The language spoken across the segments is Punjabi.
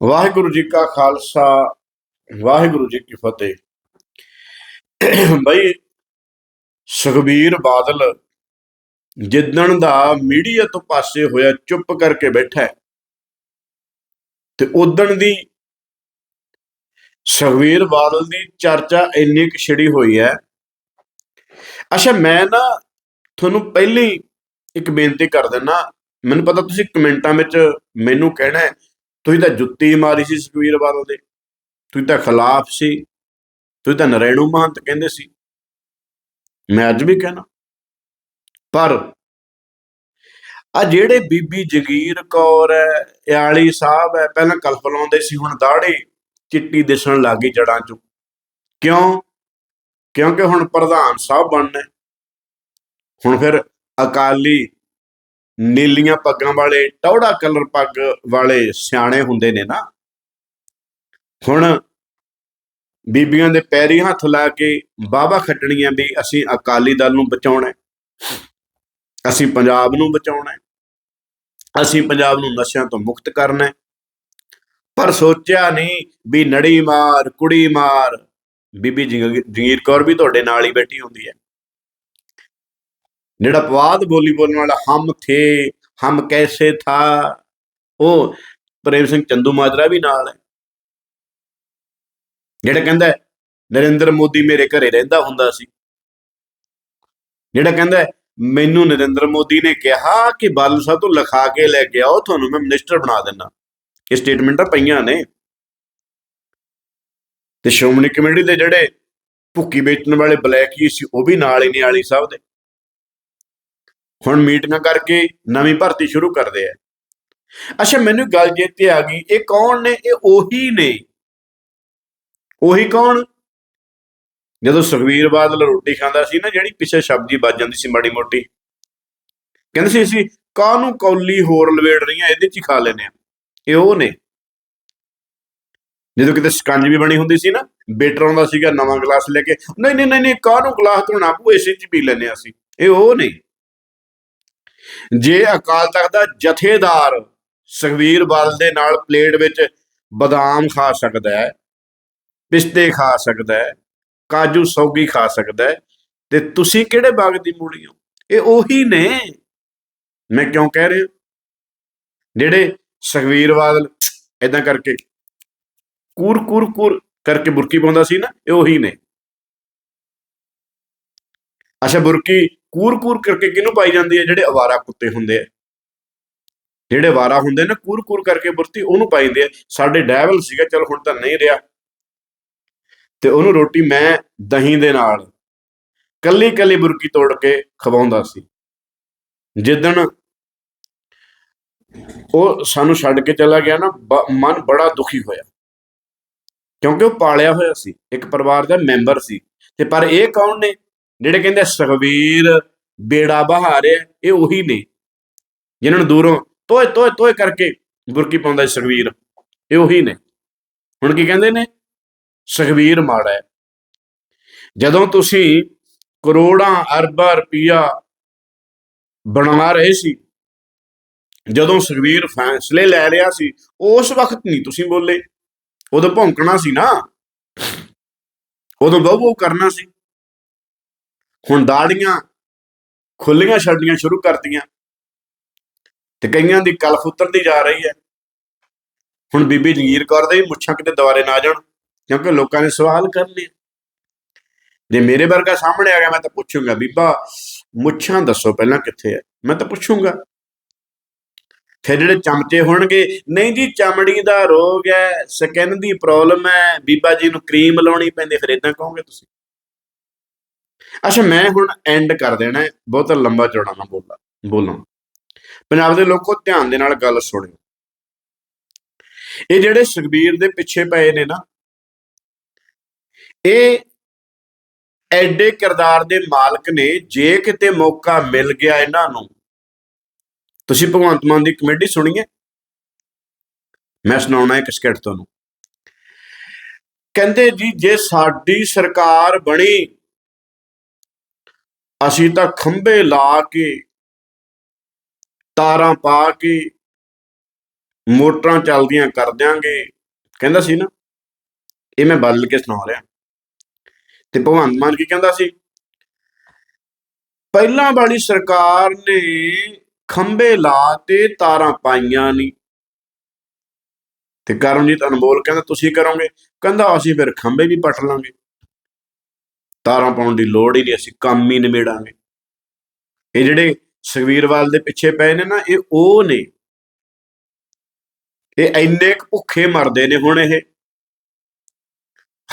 ਵਾਹਿਗੁਰੂ ਜੀ ਕਾ ਖਾਲਸਾ, ਵਾਹਿਗੁਰੂ ਜੀ ਕੀ ਫਤਿਹ। ਬਈ, ਸੁਖਬੀਰ ਬਾਦਲ ਜਿੱਦਣ ਦਾ ਮੀਡੀਆ ਤੋਂ ਪਾਸੇ ਹੋਇਆ, ਚੁੱਪ ਕਰਕੇ ਬੈਠਾ ਤੇ ਉਦਣ ਦੀ ਸੁਖਬੀਰ ਬਾਦਲ ਦੀ ਚਰਚਾ ਇੰਨੀ ਕੁ ਛਿੜੀ ਹੋਈ ਹੈ। ਅੱਛਾ, ਮੈਂ ਨਾ ਤੁਹਾਨੂੰ ਪਹਿਲੀ ਇੱਕ ਬੇਨਤੀ ਕਰ ਦਿੰਨਾ, ਮੈਨੂੰ ਪਤਾ ਤੁਸੀਂ ਕਮੈਂਟਾਂ ਵਿੱਚ ਮੈਨੂੰ ਕਹਿਣਾ ਹੈ ਤੁਸੀਂ ਤਾਂ ਜੁੱਤੀ ਮਾਰੀ ਸੀ ਸੁਖਬੀਰ ਬਾਦਲ ਦੇ। ਤੁਸੀਂ ਤਾਂ ਖਿਲਾਫ ਸੀ। ਤੁਸੀਂ ਤਾਂ ਨਰੈਣੂ ਮਹੰਤ ਕਹਿੰਦੇ ਸੀ। ਮੈਂ ਅੱਜ ਵੀ ਕਹਿਣਾ। ਪਰ ਆ ਜਿਹੜੇ ਬੀਬੀ ਜਗੀਰ ਕੌਰ ਹੈ, ਇਆਲੀ ਸਾਹਿਬ ਹੈ, ਪਹਿਲਾਂ ਕਲਪ ਲਾਉਂਦੇ ਸੀ, ਹੁਣ ਦਾੜੀ ਚਿੱਟੀ ਦਿਸਣ ਲੱਗੀ ਜੜਾਂ ਚੋਂ। ਕਿਉਂ? ਕਿਉਂਕਿ ਹੁਣ ਪ੍ਰਧਾਨ ਸਾਹਿਬ ਬਣਨਾ। ਹੁਣ ਫਿਰ ਅਕਾਲੀ ਨੀਲੀਆਂ ਪੱਗਾਂ ਵਾਲੇ, ਟੌੜਾ ਕਲਰ ਪੱਗ ਵਾਲੇ ਸਿਆਣੇ ਹੁੰਦੇ ਨੇ ਨਾ। ਹੁਣ ਬੀਬੀਆਂ ਦੇ ਪੈਰੀ ਹੱਥ ਲਾ ਕੇ ਬਾਬਾ ਖੱਟਣੀਆਂ ਵੀ ਅਸੀਂ ਅਕਾਲੀ ਦਲ ਨੂੰ ਬਚਾਉਣਾ ਅਸੀਂ ਪੰਜਾਬ ਨੂੰ ਬਚਾਉਣਾ ਅਸੀਂ ਪੰਜਾਬ ਨੂੰ ਨਸ਼ਿਆਂ ਤੋਂ ਮੁਕਤ ਕਰਨਾ ਪਰ ਸੋਚਿਆ ਨਹੀਂ ਵੀ ਨੜੀ ਮਾਰ, ਕੁੜੀ ਮਾਰ। ਬੀਬੀ ਜੰਗ- ਜਗੀਰ ਕੌਰ ਵੀ ਤੁਹਾਡੇ ਨਾਲ ਹੀ ਬੈਠੀ ਹੁੰਦੀ ਹੈ। ਜਿਹੜਾ ਪਵਾਦ ਬੋਲੀ ਬੋਲਣ ਵਾਲਾ ਹਮ ਥੇ, ਹਮ ਕੈਸੇ ਥਾ। ਉਹ ਪ੍ਰੇਮ ਸਿੰਘ ਚੰਦੂ ਮਾਜਰਾ ਵੀ ਨਾਲ ਹੈ। ਜਿਹੜਾ ਕਹਿੰਦਾ ਨਰਿੰਦਰ ਮੋਦੀ ਮੇਰੇ ਘਰੇ ਰਹਿੰਦਾ ਹੁੰਦਾ ਸੀ। ਜਿਹੜਾ ਕਹਿੰਦਾ ਮੈਨੂੰ ਨਰਿੰਦਰ ਮੋਦੀ ਨੇ ਕਿਹਾ ਕਿ ਬਾਦਲ ਸਾਹਿਬ ਤੋਂ ਲਿਖਾ ਕੇ ਲੈ ਕੇ ਆਓ, ਤੁਹਾਨੂੰ ਮੈਂ ਮਿਨਿਸਟਰ ਬਣਾ ਦਿੰਦਾ। ਇਹ ਸਟੇਟਮੈਂਟਾਂ ਪਈਆਂ ਨੇ। ਤੇ ਸ਼੍ਰੋਮਣੀ ਕਮੇਟੀ ਦੇ ਜਿਹੜੇ ਭੁੱਕੀ ਵੇਚਣ ਵਾਲੇ ਬਲੈਕ ਹੀ ਸੀ, ਉਹ ਵੀ ਨਾਲ ਹੀ ਨੇ ਆਲੀ ਸਾਹਿਬ ਦੇ। ਹੁਣ ਮੀਟਿੰਗਾਂ ਕਰਕੇ ਨਵੀਂ ਭਰਤੀ ਸ਼ੁਰੂ ਕਰਦੇ ਆ। ਅੱਛਾ, ਮੈਨੂੰ ਗੱਲ ਚੇਤੇ ਆ ਗਈ, ਇਹ ਕੌਣ ਨੇ? ਇਹ ਉਹੀ ਨੇ। ਉਹੀ ਕੌਣ? ਜਦੋਂ ਸੁਖਵੀਰ ਬਾਦਲ ਰੋਟੀ ਖਾਂਦਾ ਸੀ ਨਾ, ਜਿਹੜੀ ਪਿੱਛੇ ਸਬਜ਼ੀ ਵੱਜ ਜਾਂਦੀ ਸੀ ਮਾੜੀ ਮੋਟੀ। ਕਹਿੰਦੇ ਸੀ, ਅਸੀਂ ਕਾਹਨੂੰ ਕੌਲੀ ਹੋਰ ਲਵੇੜ ਰਹੀਆਂ, ਇਹਦੇ ਚ ਹੀ ਖਾ ਲੈਨੇ ਆ। ਇਹ ਉਹ ਨੇ। ਜਦੋਂ ਕਿਤੇ ਸਕੰਜ ਵੀ ਬਣੀ ਹੁੰਦੀ ਸੀ ਨਾ, ਬੇਟਰ ਆਉਂਦਾ ਸੀਗਾ ਨਵਾਂ ਗਲਾਸ ਲੈ ਕੇ, ਨਹੀਂ ਨਹੀਂ ਨਹੀਂ ਨਹੀਂ, ਕਾਹਨੂੰ ਗਲਾਸ ਧੋਣਾ? ਪੂ ਇਸੇ ਚ ਪੀ ਲੈਨੇ ਆ ਅਸੀਂ। ਇਹ ਉਹ ਨਹੀਂ ਜੇ ਅਕਾਲ ਤਖਤ ਦਾ ਜਥੇਦਾਰ ਸੁਖਵੀਰ ਬਾਦਲ ਦੇ ਨਾਲ ਪਲੇਟ ਵਿੱਚ ਬਦਾਮ ਖਾ ਸਕਦਾ ਹੈ, ਪਿਸਤੇ ਖਾ ਸਕਦਾ ਹੈ, ਕਾਜੂ ਸੌਗੀ ਖਾ ਸਕਦਾ ਹੈ, ਤੇ ਤੁਸੀਂ ਕਿਹੜੇ ਬਾਗ ਦੀ ਮੂਲੀ ਹੋ? ਇਹ ਉਹੀ ਨੇ। ਮੈਂ ਕਿਉਂ ਕਹਿ ਰਿਹਾ? ਜਿਹੜੇ ਸੁਖਵੀਰ ਬਾਦਲ ਇਦਾਂ ਕਰਕੇ ਕੂਰ ਕੂਰ ਕੂਰ ਕਰਕੇ ਬੁਰਕੀ ਪਾਉਂਦਾ ਸੀ ਨਾ, ਇਹ ਉਹੀ ਨੇ। ਅੱਛਾ, ਬੁਰਕੀ ਕੂਰ ਕੂਰ ਕਰਕੇ ਕਿਹਨੂੰ ਪਾਈ ਜਾਂਦੀ ਹੈ? ਜਿਹੜੇ ਅਵਾਰਾ ਕੁੱਤੇ ਹੁੰਦੇ ਆ। ਜਿਹੜੇ ਅਵਾਰਾ ਹੁੰਦੇ ਨੇ ਕੂਰ ਕੂਰ ਕਰਕੇ ਬੁਰਤੀ ਉਹਨੂੰ ਪਾਈ ਜਾਂਦੇ ਆ ਸਾਡੇ ਡੈਵਲ ਸੀਗਾ, ਚਲ ਹੁਣ ਤਾਂ ਨਹੀਂ ਰਿਹਾ। ਤੇ ਉਹਨੂੰ ਰੋਟੀ ਮੈਂ ਦਹੀਂ ਦੇ ਨਾਲ ਕੱਲੀ ਕੱਲੀ ਬੁਰਕੀ ਤੋੜ ਕੇ ਖਵਾਉਂਦਾ ਸੀ। ਜਿੱਦਣ ਉਹ ਸਾਨੂੰ ਛੱਡ ਕੇ ਚਲਾ ਗਿਆ ਨਾ, ਬ- ਮਨ ਬੜਾ ਦੁਖੀ ਹੋਇਆ। ਕਿਉਂਕਿ ਉਹ ਪਾਲਿਆ ਹੋਇਆ ਸੀ। ਇੱਕ ਪਰਿਵਾਰ ਦਾ ਮੈਂਬਰ ਸੀ। ਤੇ ਪਰ ਇਹ ਕੌਣ ਨੇ? ਜਿਹੜੇ ਕਹਿੰਦੇ ਸੁਖਵੀਰ ਬੇੜਾ ਬਹਾ ਰਿਹਾ ਇਹ ਉਹੀ ਨੇ। ਜਿਨ੍ਹਾਂ ਨੂੰ ਦੂਰੋਂ ਤੋਏ ਤੋਏ ਤੋਏ ਕਰਕੇ ਬੁਰਕੀ ਪਾਉਂਦਾ ਸੀ ਇਹ ਉਹੀ ਨੇ। ਹੁਣ ਕੀ ਕਹਿੰਦੇ ਨੇ? ਸੁਖਵੀਰ ਮਾੜਾ ਹੈ। ਜਦੋਂ ਤੁਸੀਂ ਕਰੋੜਾਂ ਅਰਬਾਂ ਰੁਪਈਆ ਬਣਾ ਰਹੇ ਸੀ, ਜਦੋਂ ਸੁਖਵੀਰ ਫੈਸਲੇ ਲੈ ਰਿਹਾ ਸੀ, ਉਸ ਵਕਤ ਨਹੀਂ ਤੁਸੀਂ ਬੋਲੇ। ਉਦੋਂ ਭੌਂਕਣਾ ਸੀ ਨਾ। ਉਦੋਂ ਬਹੁ ਬਹੁ ਕਰਨਾ ਸੀ। ਹੁਣ ਦਾੜੀਆਂ ਖੁੱਲੀਆਂ ਛੱਡਣੀਆਂ ਸ਼ੁਰੂ ਕਰਤੀਆਂ ਤੇ ਕਈਆਂ ਦੀ ਕਲਫ ਉਤਰਦੀ ਜਾ ਰਹੀ ਹੈ। ਹੁਣ ਬੀਬੀ ਜਗੀਰ ਕੌਰ ਦੇ ਮੁੱਛਾਂ ਕਿਤੇ ਦੁਆਰੇ ਨਾ ਜਾਣ, ਕਿਉਂਕਿ ਲੋਕਾਂ ਨੇ ਸਵਾਲ ਕਰ ਲਏ ਜੇ ਮੇਰੇ ਵਰਗਾ ਸਾਹਮਣੇ ਆ ਗਿਆ, ਮੈਂ ਤਾਂ ਪੁੱਛੂੰਗਾ, ਬੀਬਾ, ਮੁੱਛਾਂ ਦੱਸੋ ਪਹਿਲਾਂ ਕਿੱਥੇ ਹੈ ਮੈਂ ਤਾਂ ਪੁੱਛੂੰਗਾ। ਫਿਰ ਜਿਹੜੇ ਚਮਚੇ ਹੋਣਗੇ, ਨਹੀਂ ਜੀ, ਚਮੜੀ ਦਾ ਰੋਗ ਹੈ, ਸਕਿਨ ਦੀ ਪ੍ਰੋਬਲਮ ਹੈ, ਬੀਬਾ ਜੀ ਨੂੰ ਕਰੀਮ ਲਾਉਣੀ ਪੈਂਦੀ, ਫਿਰ ਇਦਾਂ ਕਹੋਗੇ ਤੁਸੀਂ? ਅੱਛਾ ਮੈਂ ਹੁਣ ਐਂਡ ਕਰ ਦੇਣਾ ਹੈ, ਬਹੁਤ ਲੰਬਾ ਚੌੜਾ ਨਾ ਬੋਲਾਂ ਬੋਲਾਂ। ਪੰਜਾਬ ਦੇ ਲੋਕੋ ਧਿਆਨ ਦੇ ਨਾਲ ਗੱਲ ਸੁਣਿਓ। ਇਹ ਜਿਹੜੇ ਸੁਖਬੀਰ ਦੇ ਪਿੱਛੇ ਪਏ ਨੇ ਨਾ ਇਹ ਐਡੇ ਕਿਰਦਾਰ ਦੇ ਮਾਲਕ ਨੇ ਜੇ ਕਿਤੇ ਮੌਕਾ ਮਿਲ ਗਿਆ ਇਹਨਾਂ ਨੂੰ। ਤੁਸੀਂ ਭਗਵੰਤ ਮਾਨ ਦੀ ਕਮੇਡੀ ਸੁਣੀ ਹੈ ਮੈਂ ਸੁਣਾਉਣਾ ਇੱਕ ਸਕੈਟ ਤੁਹਾਨੂੰ। ਕਹਿੰਦੇ ਜੀ ਜੇ ਸਾਡੀ ਸਰਕਾਰ ਬਣੀ ਅਸੀਂ ਤਾਂ ਖੰਭੇ ਲਾ ਕੇ, ਤਾਰਾਂ ਪਾ ਕੇ, ਮੋਟਰਾਂ ਚੱਲਦੀਆਂ ਕਰ ਦਿਆਂਗੇ। ਕਹਿੰਦਾ ਸੀ ਨਾ, ਇਹ ਮੈਂ ਬਦਲ ਕੇ ਸੁਣਾ ਰਿਹਾ। ਤੇ ਭਗਵੰਤ ਮਾਨ ਕੀ ਕਹਿੰਦਾ ਸੀ? ਪਹਿਲਾਂ ਵਾਲੀ ਸਰਕਾਰ ਨੇ ਖੰਬੇ ਲਾ ਤੇ ਤਾਰਾਂ ਪਾਈਆਂ ਨਹੀਂ। ਤੇ ਕਰਮਜੀਤ ਅਨਮੋਲ ਕਹਿੰਦਾ, ਤੁਸੀਂ ਕਰੋਗੇ? ਕਹਿੰਦਾ, ਅਸੀਂ ਫਿਰ ਖੰਬੇ ਵੀ ਪੱਟ ਲਾਂਗੇ। ਤਾਰਾਂ ਪਾਉਣ ਦੀ ਲੋੜ ਹੀ ਨਹੀਂ, ਅਸੀਂ ਕੰਮ ਹੀ ਨਿਬੇੜਾਂਗੇ। ਇਹ ਜਿਹੜੇ ਸੁਖਵੀਰਵਾਲ ਦੇ ਪਿੱਛੇ ਪਏ ਨੇ ਨਾ, ਇਹ ਉਹ ਨੇ। ਇਹ ਇੰਨੇ ਕੁ ਭੁੱਖੇ ਮਰਦੇ ਨੇ ਹੁਣ ਇਹ।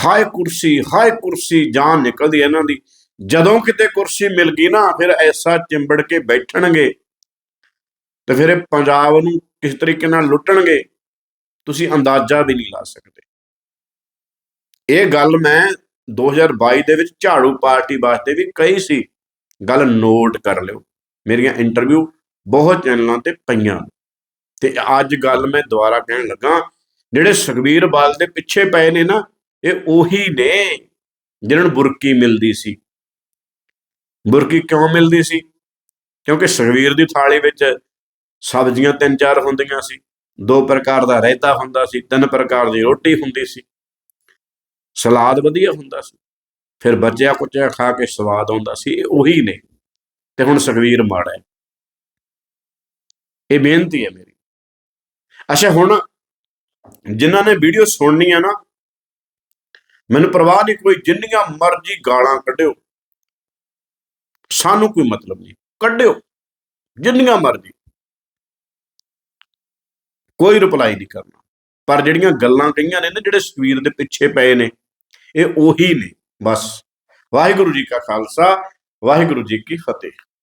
ਹਾਏ ਕੁਰਸੀ ਹਾਏ ਕੁਰਸੀ, ਜਾਨ ਨਿਕਲਦੀ ਇਹਨਾਂ ਦੀ। ਜਦੋਂ ਕਿਤੇ ਕੁਰਸੀ ਮਿਲ ਗਈ ਨਾ, ਫਿਰ ਐਸਾ ਚਿੰਬੜ ਕੇ ਬੈਠਣਗੇ। ਤੇ ਫਿਰ ਇਹ ਪੰਜਾਬ ਨੂੰ ਕਿਸ ਤਰੀਕੇ ਨਾਲ ਲੁੱਟਣਗੇ, ਤੁਸੀਂ ਅੰਦਾਜ਼ਾ ਵੀ ਨਹੀਂ ਲਾ ਸਕਦੇ। ਇਹ ਗੱਲ ਮੈਂ 2022 ਦੇ ਵਿੱਚ ਝਾੜੂ ਪਾਰਟੀ ਵਾਸਤੇ ਵੀ ਕਹੀ ਸੀ। ਗੱਲ ਨੋਟ ਕਰ ਲਿਓ। ਮੇਰੀਆਂ ਇੰਟਰਵਿਊ ਬਹੁਤ ਚੈਨਲਾਂ ਤੇ ਪਈਆਂ। ਤੇ ਅੱਜ ਗੱਲ ਮੈਂ ਦੁਬਾਰਾ ਕਹਿਣ ਲੱਗਾ, ਜਿਹੜੇ ਸੁਖਬੀਰ ਬਾਲ ਦੇ ਪਿੱਛੇ ਪਏ ਨੇ ਨਾ, ਇਹ ਉਹੀ ਨੇ ਜਿਹਨਾਂ ਨੂੰ ਬੁਰਕੀ ਮਿਲਦੀ ਸੀ। ਬੁਰਕੀ ਕਿਉਂ ਮਿਲਦੀ ਸੀ? ਕਿਉਂਕਿ ਸੁਖਬੀਰ ਦੀ ਥਾਲੀ ਵਿੱਚ ਸਬਜ਼ੀਆਂ ਤਿੰਨ ਚਾਰ ਹੁੰਦੀਆਂ ਸੀ। ਦੋ ਪ੍ਰਕਾਰ ਦਾ ਰਾਇਤਾ ਹੁੰਦਾ ਸੀ, ਤਿੰਨ ਪ੍ਰਕਾਰ ਦੀ ਰੋਟੀ ਹੁੰਦੀ ਸੀ। ਸਲਾਦ ਵਧੀਆ ਹੁੰਦਾ ਸੀ। ਫਿਰ ਬਚਿਆ ਕੁਚਿਆ ਖਾ ਕੇ ਸਵਾਦ ਆਉਂਦਾ ਸੀ, ਇਹ ਉਹੀ ਨੇ। ਤੇ ਹੁਣ ਸੁਖਬੀਰ ਮਾੜਾ ਹੈ। ਇਹ ਬੇਨਤੀ ਹੈ ਮੇਰੀ। ਅੱਛਾ, ਹੁਣ ਜਿਨ੍ਹਾਂ ਨੇ ਵੀਡੀਓ ਸੁਣਨੀ ਆ ਨਾ, ਮੈਨੂੰ ਪਰਵਾਹ ਨਹੀਂ ਕੋਈ, ਜਿੰਨੀਆਂ ਮਰਜ਼ੀ ਗਾਲਾਂ ਕੱਢਿਓ। ਸਾਨੂੰ ਕੋਈ ਮਤਲਬ ਨਹੀਂ। ਕੱਢਿਓ। ਜਿੰਨੀਆਂ ਮਰਜ਼ੀ। ਕੋਈ ਰਿਪਲਾਈ ਨਹੀਂ ਕਰਨਾ। ਪਰ ਜਿਹੜੀਆਂ ਗੱਲਾਂ ਕਹੀਆਂ ਨੇ ਨਾ, ਜਿਹੜੇ ਸਵੀਰ ਦੇ ਪਿੱਛੇ ਪਏ ਨੇ ਇਹ ਉਹੀ ਨੇ ਬਸ। ਵਾਹਿਗੁਰੂ ਜੀ ਕਾ ਖਾਲਸਾ ਵਾਹਿਗੁਰੂ ਜੀ ਕੀ ਫਤਿਹ।